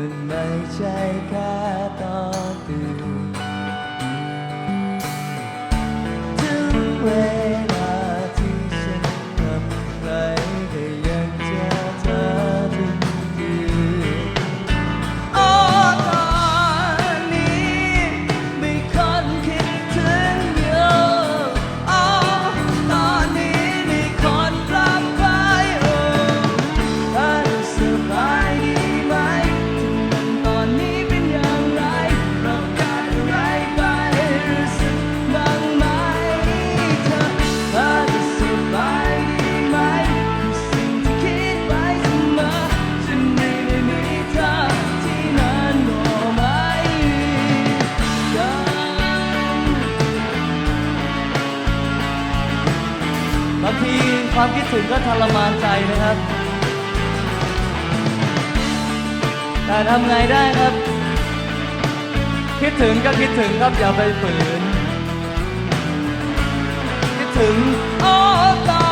มันไม่ใช่แค่ตอนตื่น ความคิดถึงก็ทรมานใจนะครับ แต่ทำไงได้ครับ คิดถึงก็คิดถึงครับอย่าไปฝืน คิดถึงอ้อตา